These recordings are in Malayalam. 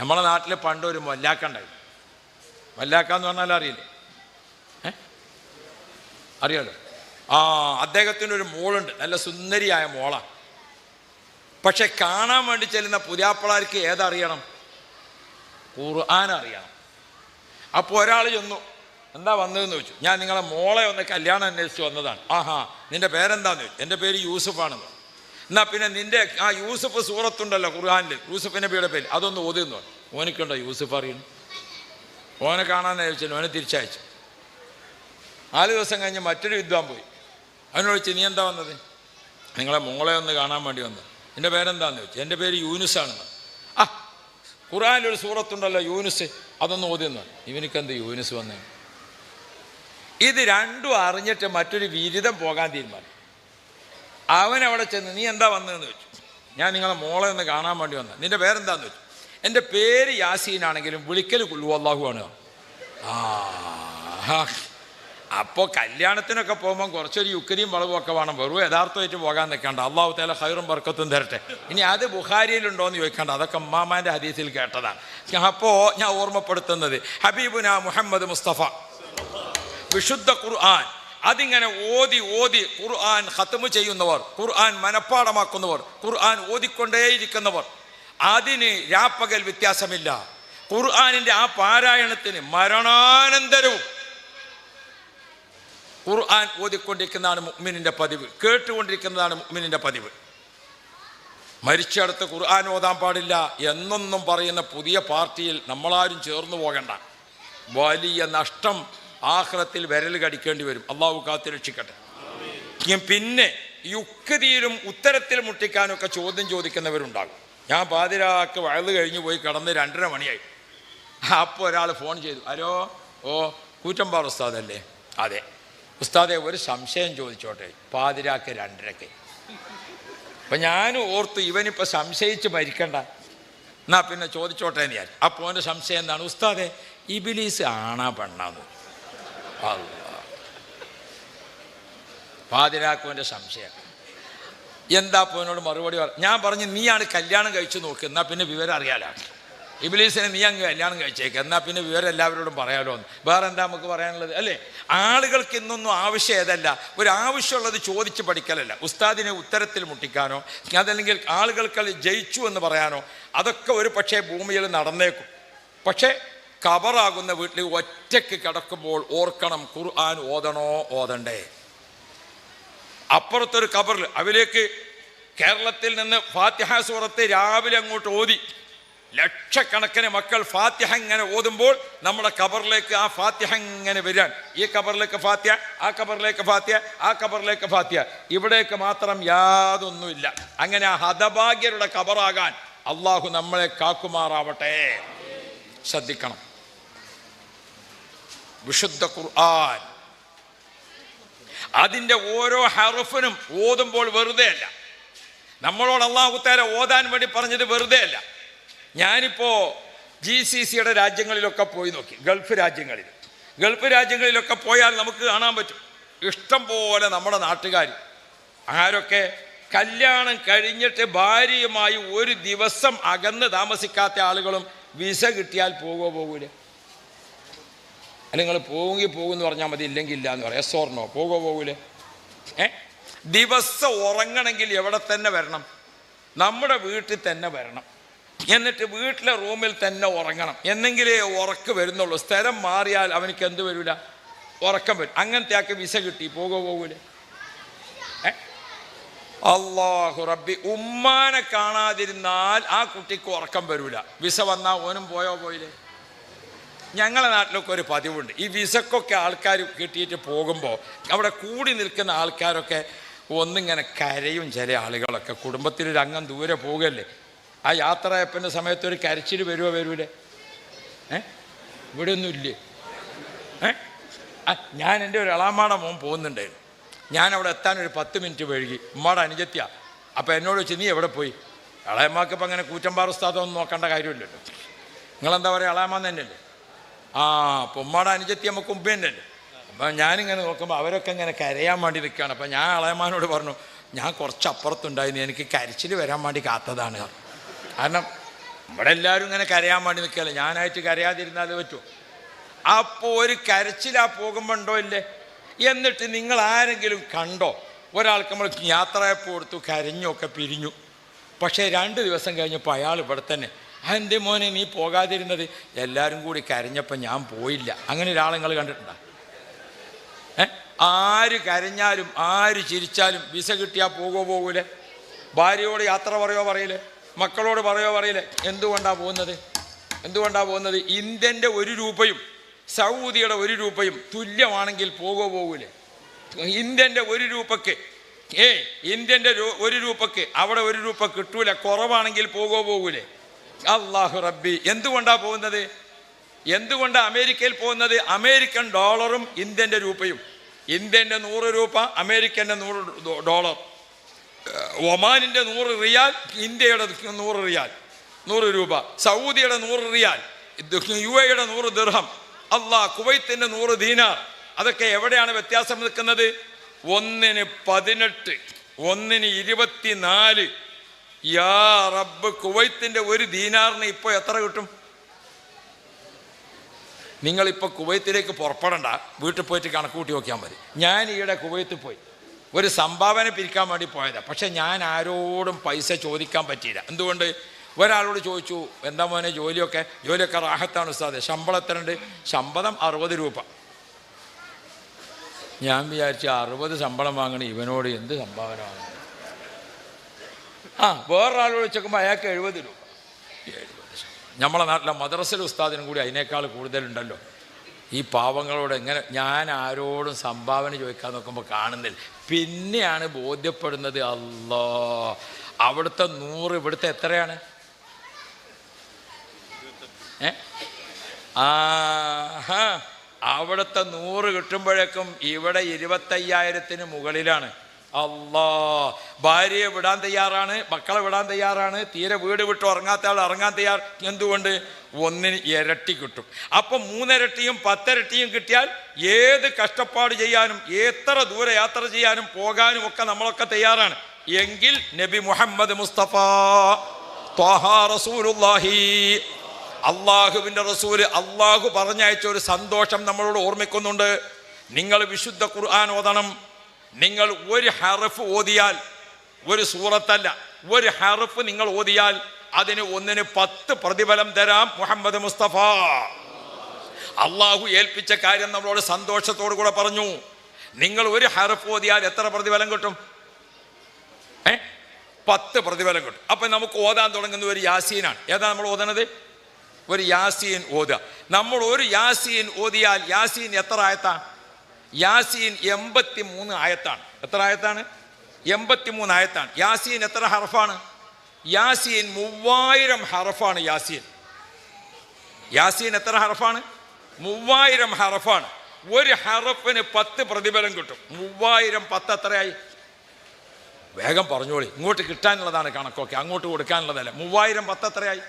നമ്മളെ നാട്ടിൽ പണ്ട് ഒരു മൊല്ലാക്ക ഉണ്ടായി എന്ന് പറഞ്ഞാൽ അറിയില്ലേ? അറിയാലോ? ആ അദ്ദേഹത്തിന് ഒരു മോളുണ്ട്. നല്ല സുന്ദരിയായ മോളാണ് പക്ഷെ കാണാൻ വേണ്ടി ചെല്ലുന്ന പുതിയാപ്പിളാർക്ക് ഏതറിയണം? ഖുർആൻ അറിയണം. അപ്പോൾ ഒരാൾ ചെന്നു. എന്താ വന്നതെന്ന് ചോദിച്ചു. ഞാൻ നിങ്ങളെ മോളെ ഒന്ന് കല്യാണം അന്വേഷിച്ച് വന്നതാണ്. ആഹാ നിന്റെ പേരെന്താന്ന് ചോദിച്ചു. എന്റെ പേര് യൂസുഫാണെന്ന്. എന്നാ പിന്നെ നിന്റെ ആ യൂസുഫ് സൂറത്തുണ്ടല്ലോ ഖുർആാനിൽ യൂസഫ് നബിയുടെ പേര്. അതൊന്ന് ഓതിയെന്ന് പറഞ്ഞു. ഓനിക്കുണ്ടോ യൂസഫ് അറിയുന്നു ഓനെ കാണാൻ ചോദിച്ചു ഓനെ തിരിച്ചയച്ചു. നാല് ദിവസം കഴിഞ്ഞ് മറ്റൊരു വിദ്വാൻ പോയി. അവനോട് ചോദിച്ചു നീ എന്താ വന്നത്? നിങ്ങളെ മോളെ ഒന്ന് കാണാൻ വേണ്ടി വന്നത് എന്റെ പേരെന്താന്ന്? ചോദിച്ചു. എന്റെ പേര് യൂനുസാണെന്ന് ആ ഖുറാനിലൊരു സൂറത്തുണ്ടല്ലോ യൂനുസ്. അതൊന്ന് ഓതിയെന്ന് ഇവനിക്കെന്ത് യൂനുസ് വന്നേ? ഇത് രണ്ടും അറിഞ്ഞിട്ട് മറ്റൊരു വിരുദ്ധം പോകാൻ തീരുമാനം അവൻ അവിടെ ചെന്ന് നീ എന്താ വന്നതെന്ന് വെച്ചു ഞാൻ നിങ്ങളെ മോളെ ഒന്ന് കാണാൻ വേണ്ടി വന്നത്. നിന്റെ പേരെന്താന്ന് വെച്ചു എന്റെ പേര് യാസീനാണെങ്കിലും വിളിക്കൽ അള്ളാഹു ആണ്. ആ അപ്പോൾ കല്യാണത്തിനൊക്കെ പോകുമ്പോൾ കുറച്ചൊരു യുക്തിയും വളവും ഒക്കെ വേണം. വെറും യഥാർത്ഥമായിട്ട് പോകാൻ നിൽക്കേണ്ട. അള്ളാഹു തേല ഹൈറും ബർക്കത്തും തരട്ടെ. ഇനി അത് ബുഹാരിയിലുണ്ടോ എന്ന് ചോദിക്കേണ്ട. അതൊക്കെ ഉമ്മാമാന്റെ ഹദീസിൽ കേട്ടതാണ്. അപ്പോൾ ഞാൻ ഓർമ്മപ്പെടുത്തുന്നത് ഹബീബുന മുഹമ്മദ് മുസ്തഫ. വിശുദ്ധ ഖുർആൻ. അതിങ്ങനെ ഓതി ഓതി ഖുർആൻ ഖത്തമ് ചെയ്യുന്നവർ ഖുർആൻ മനഃപ്പാടമാക്കുന്നവർ ഖുർആൻ ഓതിക്കൊണ്ടേയിരിക്കുന്നവർ അതിന് രാപ്പകൽ വ്യത്യാസമില്ല. ഖുർആാനിന്റെ ആ പാരായണത്തിന് മരണാനന്തരവും ഖുർആൻ ഓതിക്കൊണ്ടിരിക്കുന്നതാണ് മുഅ്മിനിന്റെ പതിവ് കേട്ടുകൊണ്ടിരിക്കുന്നതാണ് മുഅ്മിനിന്റെ പതിവ്. മരിച്ചടുത്ത് ഖുർആൻ ഓതാൻ പാടില്ല എന്നൊന്നും പറയുന്ന പുതിയ പാർട്ടിയിൽ നമ്മളാരും ചേർന്നു പോകണ്ട. വലിയ നഷ്ടം ആഹ്റത്തിൽ വിരൽ കടിക്കേണ്ടി വരും. അള്ളാഹു കാത്തു രക്ഷിക്കട്ടെ. പിന്നെ യുക്തിയിലും ഉത്തരത്തിൽ മുട്ടിക്കാനൊക്കെ ചോദ്യം ചോദിക്കുന്നവരുണ്ടാകും. ഞാൻ പാതിരാക്ക് വഴുത് കഴിഞ്ഞു പോയി കിടന്ന് രണ്ടര മണിയായി. അപ്പോൾ ഒരാൾ ഫോൺ ചെയ്തു. ഹലോ ഓ കൂറ്റമ്പാറ ഉസ്താദല്ലേ? അതെ. ഉസ്താദെ ഒരു സംശയം ചോദിച്ചോട്ടെ. പാതിരാക്ക് രണ്ടരക്ക്. അപ്പം ഞാൻ ഓർത്തു ഇവനിപ്പോൾ സംശയിച്ച് മരിക്കണ്ട. എന്നാ പിന്നെ ചോദിച്ചോട്ടെ ഞാൻ അപ്പോന്റെ സംശയം എന്താണ്? ഉസ്താദെ ഇബിലീസ് ആണാ പെണ്ണാന്ന്. പാതിരാക്കുവിന്റെ സംശയം. എന്താ പോനോട് മറുപടി പറ ഞാൻ പറഞ്ഞു നീയാണ് കല്യാണം കഴിച്ചു നോക്ക് എന്നാൽ പിന്നെ വിവരം അറിയാലോ. ഇബിലീസിനെ നീ അങ്ങ് കല്യാണം കഴിച്ചേക്ക് എന്നാൽ പിന്നെ വിവരം എല്ലാവരോടും പറയാലോ എന്ന്. വേറെ എന്താ നമുക്ക് പറയാനുള്ളത്? അല്ലേ? ആളുകൾക്ക് ഇന്നൊന്നും ആവശ്യം ഏതല്ല. ഒരു ആവശ്യമുള്ളത് ചോദിച്ച് പഠിക്കലല്ല. ഉസ്താദിനെ ഉത്തരത്തിൽ മുട്ടിക്കാനോ അതല്ലെങ്കിൽ ആളുകൾക്ക് ജയിച്ചു എന്ന് പറയാനോ അതൊക്കെ ഒരു പക്ഷേ ഭൂമിയിൽ നടന്നേക്കും. പക്ഷേ കബറാകുന്ന വീട്ടിൽ ഒറ്റയ്ക്ക് കിടക്കുമ്പോൾ ഓർക്കണം ഖുർആൻ ഓതണോ ഓതണ്ടേ? അപ്പുറത്തൊരു കബറിൽ അവിലേക്ക് കേരളത്തിൽ നിന്ന് ഫാത്തിഹ സൂറത്ത് രാവിലെ അങ്ങോട്ട് ഓതി. ലക്ഷക്കണക്കിന് മക്കൾ ഫാത്തിഹ ഇങ്ങനെ ഓതുമ്പോൾ നമ്മുടെ കബറിലേക്ക് ആ ഫാത്തിഹ ഇങ്ങനെ വരാൻ. ഈ കബറിലേക്ക് ഫാത്തിഹ ആ കബറിലേക്ക് ഫാത്തിഹ ആ കബറിലേക്ക് ഫാത്തിഹ. ഇവിടേക്ക് മാത്രം യാതൊന്നുമില്ല. അങ്ങനെ ആ ഹതഭാഗ്യരുടെ കബറാകാൻ അള്ളാഹു നമ്മളെ കാക്കുമാറാവട്ടെ. ശ്രദ്ധിക്കണം. വിശുദ്ധ ഖുർആൻ. അതിന്റെ ഓരോ ഹറുഫിനും ഓതുമ്പോൾ വെറുതെ അല്ല. നമ്മളോട് അള്ളാഹുത്താര ഓതാൻ വേണ്ടി പറഞ്ഞത് വെറുതെ അല്ല. ഞാനിപ്പോൾ ജി സി സിയുടെ രാജ്യങ്ങളിലൊക്കെ പോയി നോക്കി. ഗൾഫ് രാജ്യങ്ങളിൽ. ഗൾഫ് രാജ്യങ്ങളിലൊക്കെ പോയാൽ നമുക്ക് കാണാൻ പറ്റും. ഇഷ്ടം പോലെ നമ്മുടെ നാട്ടുകാർ ആരൊക്കെ? കല്യാണം കഴിഞ്ഞിട്ട് ഭാര്യയുമായി ഒരു ദിവസം അകന്ന് താമസിക്കാത്ത ആളുകളും വിസ കിട്ടിയാൽ പോകുമോ പോകൂലേ അല്ലെങ്കിൽ നിങ്ങൾ പോവുമെങ്കിൽ പോകുമെന്ന് പറഞ്ഞാൽ മതി ഇല്ലെങ്കിൽ ഇല്ല എന്ന് പറയാം എസ്സോർണോ പോകുമോ പോകൂലേ ഏ? ദിവസം ഉറങ്ങണമെങ്കിൽ എവിടെ തന്നെ വരണം? നമ്മുടെ വീട്ടിൽ തന്നെ വരണം. എന്നിട്ട് വീട്ടിലെ റൂമിൽ തന്നെ ഉറങ്ങണം. എന്നെങ്കിലേ ഉറക്ക് വരുന്നുള്ളൂ. സ്ഥലം മാറിയാൽ അവനക്ക് എന്ത് വരില്ല ഉറക്കം വരും. അങ്ങനത്തെ ആക്കി വിസ കിട്ടി. പോകുമോ പോകൂലേ അള്ളാഹു റബ്ബി ഉമ്മാനെ കാണാതിരുന്നാൽ ആ കുട്ടിക്ക് ഉറക്കം വരൂല. വിസ വന്നാൽ ഓനും പോയോ പോയില്ലേ? ഞങ്ങളെ നാട്ടിലൊക്കെ ഒരു പതിവുണ്ട്. ഈ വിസക്കൊക്കെ ആൾക്കാർ കിട്ടിയിട്ട് പോകുമ്പോൾ അവിടെ കൂടി നിൽക്കുന്ന ആൾക്കാരൊക്കെ ഒന്നിങ്ങനെ കരയും ചില ആളുകളൊക്കെ. കുടുംബത്തിലൊരു അംഗം ദൂരെ പോകല്ലേ? ആ യാത്രയപ്പന്റെ സമയത്ത് ഒരു കരച്ചിൽ വരുമോ വരൂലേ? ഏ? ഇവിടെ ഒന്നും ഇല്ലേ ഏ ഞാൻ എന്റെ ഒരു ഇളാമാടെ മോൻ പോകുന്നുണ്ടായിരുന്നു. ഞാൻ അവിടെ എത്താൻ ഒരു പത്ത് മിനിറ്റ് വഴുകി ഉമ്മാടെ അനുജത്തിയ. അപ്പോൾ എന്നോട് വെച്ച് നീ എവിടെ പോയി? ഇളയമ്മക്ക് ഇപ്പം അങ്ങനെ കൂറ്റമ്പാറ ഉസ്താദൊന്നും നോക്കേണ്ട കാര്യമില്ലല്ലോ. നിങ്ങളെന്താ പറയുക ഇളയമ്മ തന്നെയല്ലേ? ആ പൊമ്മാടെ അനുജത്തി നമുക്ക് മുമ്പേ തന്നെയല്ലേ. അപ്പം ഞാനിങ്ങനെ നോക്കുമ്പോൾ അവരൊക്കെ ഇങ്ങനെ കരയാൻ വേണ്ടി നിൽക്കുകയാണ് അപ്പം ഞാൻ അളയമാനോട് പറഞ്ഞു ഞാൻ കുറച്ച് അപ്പുറത്തുണ്ടായിരുന്നു എനിക്ക് കരച്ചിൽ വരാൻ വേണ്ടി കാത്തതാണ്. കാരണം ഇവിടെ എല്ലാവരും ഇങ്ങനെ കരയാൻ വേണ്ടി നിൽക്കുകയല്ലേ ഞാനായിട്ട് കരയാതിരുന്നാലേ പറ്റുമോ? അപ്പോൾ ഒരു കരച്ചിലാ പോകുമ്പോണ്ടോ ഇല്ലേ? എന്നിട്ട് നിങ്ങൾ ആരെങ്കിലും കണ്ടോ? ഒരാൾക്ക് നമ്മൾ യാത്രയപ്പോൾ കൊടുത്തു കരഞ്ഞൊക്കെ പിരിഞ്ഞു. പക്ഷേ രണ്ട് ദിവസം കഴിഞ്ഞപ്പോൾ അയാൾ ഇവിടെ തന്നെ എന്റെ മോനെ നീ പോകാതിരുന്നത് എല്ലാവരും കൂടി കരഞ്ഞപ്പോൾ ഞാൻ പോയില്ല. അങ്ങനെ ഒരാളെ നിങ്ങൾ കണ്ടിട്ടുണ്ടോ ആര് കരഞ്ഞാലും ആര് ചിരിച്ചാലും വിസ കിട്ടിയാൽ പോകുമോ പോകൂലേ? ഭാര്യയോട് യാത്ര പറയോ പറയില്ലേ? മക്കളോട് പറയോ പറയില്ലേ? എന്തുകൊണ്ടാണ് പോകുന്നത്? എന്തുകൊണ്ടാണ് പോകുന്നത്? ഇന്ത്യന്റെ ഒരു രൂപയും സൗദിയുടെ ഒരു രൂപയും തുല്യമാണെങ്കിൽ പോകുമോ പോകൂലേ? ഇന്ത്യന്റെ ഒരു രൂപയ്ക്ക് ഏ ഇന്ത്യന്റെ ഒരു രൂപയ്ക്ക് അവിടെ ഒരു രൂപ കിട്ടൂല കുറവാണെങ്കിൽ പോകുമോ പോകൂലേ? അള്ളാഹു റബ്ബി എന്തുകൊണ്ടാണ് പോകുന്നത്? എന്തുകൊണ്ടാണ് അമേരിക്കയിൽ പോകുന്നത്? അമേരിക്കൻ ഡോളറും ഇന്ത്യന്റെ രൂപയും. ഇന്ത്യന്റെ നൂറ് രൂപ അമേരിക്കന്റെ നൂറ് ഡോളർ. ഒമാനിന്റെ നൂറ് റിയാൽ ഇന്ത്യയുടെ നൂറ് റിയാൽ നൂറ് രൂപ. സൗദിയുടെ നൂറ് റിയാൽ യു എയുടെ നൂറ് ദിർഹം അള്ളാഹ് കുവൈത്തിന്റെ നൂറ് ദീനാർ. അതൊക്കെ എവിടെയാണ് വ്യത്യാസം നിൽക്കുന്നത്? ഒന്നിന് പതിനെട്ട് ഒന്നിന് ഇരുപത്തിനാല് യാ റബ്ബ് കുവൈത്തിന്റെ ഒരു ദീനാറിന് ഇപ്പോൾ എത്ര കിട്ടും? നിങ്ങളിപ്പോൾ കുവൈത്തിലേക്ക് പുറപ്പെടണ്ട. വീട്ടിൽ പോയിട്ട് കണക്ക് കൂട്ടി നോക്കിയാൽ മതി. ഞാൻ ഈയിടെ കുവൈത്തിൽ പോയി. ഒരു സംഭാവന പിരിക്കാൻ വേണ്ടി പോയതാണ് പക്ഷെ ഞാൻ ആരോടും പൈസ ചോദിക്കാൻ പറ്റിയില്ല. എന്തുകൊണ്ട്? ഒരാളോട് ചോദിച്ചു എന്താ മോനെ ജോലിയൊക്കെ? ജോലിയൊക്കെ റാഹത്താണ് ഉസ്താദ്. ശമ്പളം എത്രയുണ്ട് ശമ്പളം അറുപത് രൂപ. ഞാൻ വിചാരിച്ചു അറുപത് ശമ്പളം വാങ്ങണ ഇവനോട് എന്ത് സംഭാവന വാങ്ങണം ആ വേറൊരാളോട് ചോദിക്കുമ്പോൾ അയാൾക്ക് എഴുപത് രൂപ. എഴുപത് നമ്മളെ നാട്ടിലെ മദ്രസൽ ഉസ്താദിനും കൂടി അതിനേക്കാൾ കൂടുതലുണ്ടല്ലോ. ഈ പാവങ്ങളോട് എങ്ങനെ ഞാൻ ആരോടും സംഭാവന ചോദിക്കാൻ നോക്കുമ്പോൾ കാണുന്നില്ല. പിന്നെയാണ് ബോധ്യപ്പെടുന്നത് അല്ലോ. അവിടുത്തെ നൂറ് ഇവിടുത്തെ എത്രയാണ്? ഏ? ആ അവിടുത്തെ നൂറ് കിട്ടുമ്പോഴേക്കും ഇവിടെ ഇരുപത്തയ്യായിരത്തിന് മുകളിലാണ്. അല്ലാ ഭാര്യയെ വിടാൻ തയ്യാറാണ് മക്കളെ വിടാൻ തയ്യാറാണ് തീരെ വീട് വിട്ട് ഉറങ്ങാത്ത ആൾ ഇറങ്ങാൻ തയ്യാർ എന്തുകൊണ്ട്? ഒന്നിന് ഇരട്ടി കിട്ടും. അപ്പം മൂന്നിരട്ടിയും പത്തിരട്ടിയും കിട്ടിയാൽ ഏത് കഷ്ടപ്പാട് ചെയ്യാനും എത്ര ദൂരെ യാത്ര ചെയ്യാനും പോകാനും ഒക്കെ നമ്മളൊക്കെ തയ്യാറാണ്. എങ്കിൽ നബി മുഹമ്മദ് മുസ്തഫ ത്വാഹ അള്ളാഹുവിന്റെ റസൂൽ അള്ളാഹു പറഞ്ഞയച്ച ഒരു സന്തോഷം നമ്മളോട് ഓർമ്മിക്കുന്നുണ്ട്. നിങ്ങൾ വിശുദ്ധ ഖുർആൻ ഓതണം. നിങ്ങൾ ഒരു ഹറഫ് ഓതിയാൽ ഒരു സൂറത്തല്ല ഒരു ഹറഫ് നിങ്ങൾ ഓതിയാൽ അതിന് ഒന്നിന് പത്ത് പ്രതിഫലം തരാം മുഹമ്മദ് മുസ്തഫ. അള്ളാഹു ഏൽപ്പിച്ച കാര്യം നമ്മളോട് സന്തോഷത്തോടു കൂടെ പറഞ്ഞു. നിങ്ങൾ ഒരു ഹറഫ് ഓതിയാൽ എത്ര പ്രതിഫലം കിട്ടും? ഏ? പത്ത് പ്രതിഫലം കിട്ടും. അപ്പം നമുക്ക് ഓതാൻ തുടങ്ങുന്ന ഒരു യാസീനാണ്. ഏതാ നമ്മൾ ഓതണത്? ഒരു യാസീൻ ഓതുക. നമ്മൾ ഒരു യാസീൻ ഓതിയാൽ യാസീൻ എത്ര ആയത്താണ് യാസീൻ എൺപത്തി മൂന്ന് ആയത്താണ്. എത്ര ആയത്താണ്? എൺപത്തി മൂന്ന് ആയത്താണ്. യാസീൻ എത്ര ഹർഫാണ് യാസീൻ മൂവായിരം ഹർഫാണ് യാസീൻ. യാസീൻ എത്ര ഹർഫാണ് മൂവായിരം ഹർഫാണ് ഒരു ഹറഫിന് പത്ത് പ്രതിഫലം കിട്ടും. മൂവായിരം പത്ത് എത്രയായി? വേഗം പറഞ്ഞോളി. ഇങ്ങോട്ട് കിട്ടാനുള്ളതാണ് കണക്കൊക്കെ. അങ്ങോട്ട് കൊടുക്കാനുള്ളതല്ല. മൂവായിരം പത്ത് എത്രയായി?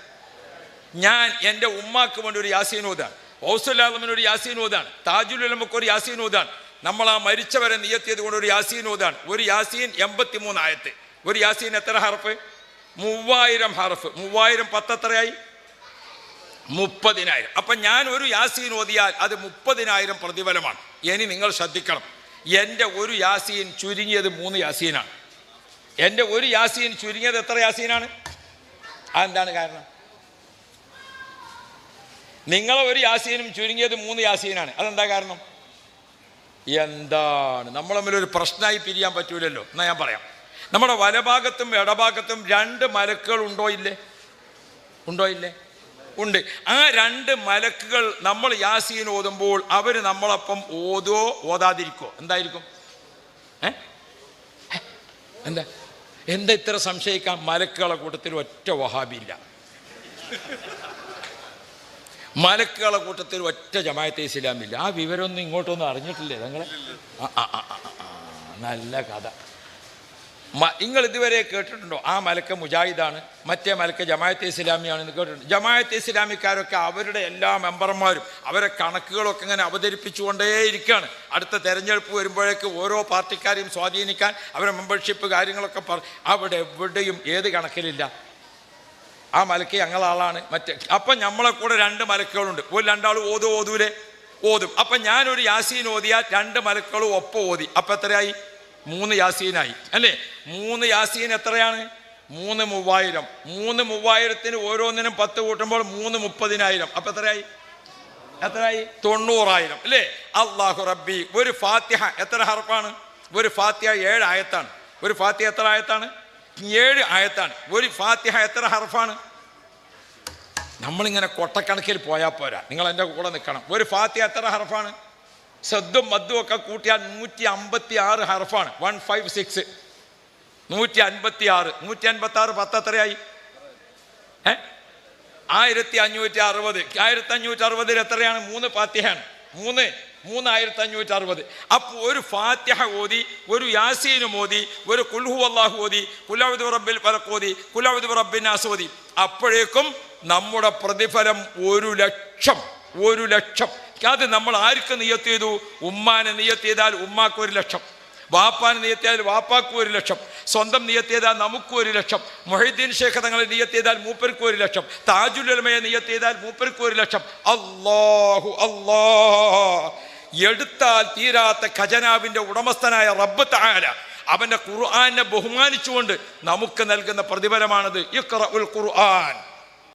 ഞാൻ എന്റെ ഉമ്മാക്ക് വേണ്ടി ഒരു യാസീൻ ഓതാണ്. ഔസുല്ലാമിന് ഒരു യാസീൻ ഓതാണ്. താജുലുലമക്ക് ഒരു യാസീൻ ഓതാണ്. നമ്മൾ ആ മരിച്ചവരെ നിയത്തിയത് കൊണ്ട് ഒരു യാസീൻ ഓതാണ്. ഒരു യാസീൻ എൺപത്തി മൂന്നായത്ത് ഒരു യാസീൻ എത്ര ഹർഫ് മൂവായിരം ഹർഫ് മൂവായിരം പത്ത് എത്രയായി മുപ്പതിനായിരം. അപ്പം ഞാൻ ഒരു യാസീൻ ഓതിയാൽ അത് മുപ്പതിനായിരം പ്രതിഫലമാണ്. ഇനി നിങ്ങൾ ശ്രദ്ധിക്കണം. എന്റെ ഒരു യാസീൻ ചുരുങ്ങിയത് മൂന്ന് യാസീനാണ്. എന്റെ ഒരു യാസീൻ ചുരുങ്ങിയത് എത്ര യാസീനാണ്? അതെന്താണ് കാരണം? നിങ്ങളെ ഒരു യാസീനും ചുരുങ്ങിയത് മൂന്ന് യാസീനാണ്. അതെന്താ കാരണം? എന്താണ്? നമ്മൾ തമ്മിൽ ഒരു പ്രശ്നമായി പിരിയാൻ പറ്റൂലല്ലോ. എന്നാ ഞാൻ പറയാം. നമ്മുടെ വലഭാഗത്തും ഇടഭാഗത്തും രണ്ട് മലക്കുകൾ ഉണ്ടോ ഇല്ലേ? ഉണ്ടോ ഇല്ലേ? ഉണ്ട്. ആ രണ്ട് മലക്കുകൾ നമ്മൾ യാസീൻ ഓതുമ്പോൾ അവർ നമ്മളൊപ്പം ഓതോ ഓതാതിരിക്കോ? എന്തായിരിക്കും? ഏ? എന്താ? എന്താ ഇത്ര സംശയിക്കാം മലക്കുകളെ കൂട്ടത്തിൽ ഒറ്റ വഹാബിയില്ല. മലക്കുകളെ കൂട്ടത്തിൽ ഒറ്റ ജമായത്തെ ഇസ്ലാമില്ല. ആ വിവരമൊന്നും ഇങ്ങോട്ടൊന്നും അറിഞ്ഞിട്ടില്ലേ നിങ്ങൾ നല്ല കഥ. നിങ്ങൾ ഇതുവരെ കേട്ടിട്ടുണ്ടോ? ആ മലക്ക് മുജാഹിദാണ് മറ്റേ മലക്ക് ജമായത്തെ ഇസ്ലാമിയാണെന്ന് കേട്ടിട്ടുണ്ട്. ജമായത്തെ ഇസ്ലാമിക്കാരൊക്കെ അവരുടെ എല്ലാ മെമ്പർമാരും അവരെ കണക്കുകളൊക്കെ ഇങ്ങനെ അവതരിപ്പിച്ചുകൊണ്ടേയിരിക്കുകയാണ് അടുത്ത തെരഞ്ഞെടുപ്പ് വരുമ്പോഴേക്ക് ഓരോ പാർട്ടിക്കാരെയും സ്വാധീനിക്കാൻ അവരുടെ മെമ്പർഷിപ്പ് കാര്യങ്ങളൊക്കെ പറ അവിടെ എവിടെയും ഏത് കണക്കിലില്ല. ആ മലക്ക് ഞങ്ങളാളാണ്. മറ്റേ അപ്പം നമ്മളെ കൂടെ രണ്ട് മലക്കുകളുണ്ട്. ഒരു രണ്ടാൾ ഓതു ഓതൂലെ? ഓതും. അപ്പം ഞാനൊരു യാസീൻ ഓതിയാൽ രണ്ട് മലക്കുകളും ഒപ്പം ഓതി. അപ്പം എത്രയായി? മൂന്ന് യാസീനായി. അല്ലേ? മൂന്ന് യാസീൻ എത്രയാണ്? മൂന്ന് മൂവായിരം. മൂന്ന് മൂവായിരത്തിന് ഓരോന്നിനും പത്ത് കൂട്ടുമ്പോൾ മൂന്ന് മുപ്പതിനായിരം. അപ്പം എത്രയായി? എത്രയായി? തൊണ്ണൂറായിരം. അല്ലേ? അള്ളാഹു റബ്ബി. ഒരു ഫാത്തിഹ എത്ര ഹർഫാണ്? ഒരു ഫാത്തിഹ ഏഴ് ആയത്താണ്. ഒരു ഫാത്തിഹ എത്ര ആയത്താണ്? ഏഴ് ആയത്താണ്. ഒരു ഫാത്തിഹ എത്ര ഹർഫാണ്? നമ്മളിങ്ങനെ കൊട്ടക്കണക്കിൽ പോയാൽ പോരാ. നിങ്ങൾ എന്റെ കൂടെ നിൽക്കണം. ഒരു ഫാത്തിഹ എത്ര ഹർഫാണ്? സദ്ദും മദ്ദും ഒക്കെ കൂട്ടിയാൽ നൂറ്റി അമ്പത്തി ആറ് ഹർഫാണ്. One five six. നൂറ്റി അൻപത്തി ആറ് നൂറ്റി അൻപത്തി ആറ് പത്ത് എത്രയായി ഏ? ആയിരത്തി അഞ്ഞൂറ്റി അറുപത് ആയിരത്തി അഞ്ഞൂറ്റി അറുപതിൽ എത്രയാണ്? മൂന്ന് ഫാത്തിഹയാണ്. മൂന്ന്. മൂന്നായിരത്തി അഞ്ഞൂറ്റി അറുപത് അപ്പോൾ ഒരു ഫാത്യഹ ഓതി ഒരു യാസീനും ഓതി ഒരു കുൽഹു അള്ളാഹു ഓതി കുലാവിദ് റബ്ബിൽ പലക്കോതി ഓതി റബ്ബിൻ ഓതി. അപ്പോഴേക്കും നമ്മുടെ പ്രതിഫലം ഒരു ലക്ഷം ഒരു ലക്ഷം. അത് നമ്മൾ ആർക്ക് നിയത്ത് ചെയ്തു? ഉമ്മാനെ നിയത്ത് ചെയ്താൽ ഉമ്മാക്ക് ഒരു ലക്ഷം. വാപ്പാന് നിയത്ത് ചെയ്താൽ വാപ്പാക്കും ഒരു ലക്ഷം. സ്വന്തം നിയത്ത് ചെയ്താൽ നമുക്കും ഒരു ലക്ഷം. മൊഹീദ്ദീൻ ശേഖ തങ്ങളെ നിയത്ത് ചെയ്താൽ മൂപ്പർക്കും ഒരു ലക്ഷം. താജുൽ ഉലമയെ നിയത്ത് ചെയ്താൽ മൂപ്പർക്കും ഒരു ലക്ഷം. അല്ലാഹു അല്ലാ എടുത്താൽ തീരാത്ത ഖജനാവിന്റെ ഉടമസ്ഥനായ റബ്ബ് താല അവന്റെ ഖുർആാനെ ബഹുമാനിച്ചുകൊണ്ട് നമുക്ക് നൽകുന്ന പ്രതിഫലമാണത് ഇഖ്റഉൽ ഖുർആൻ.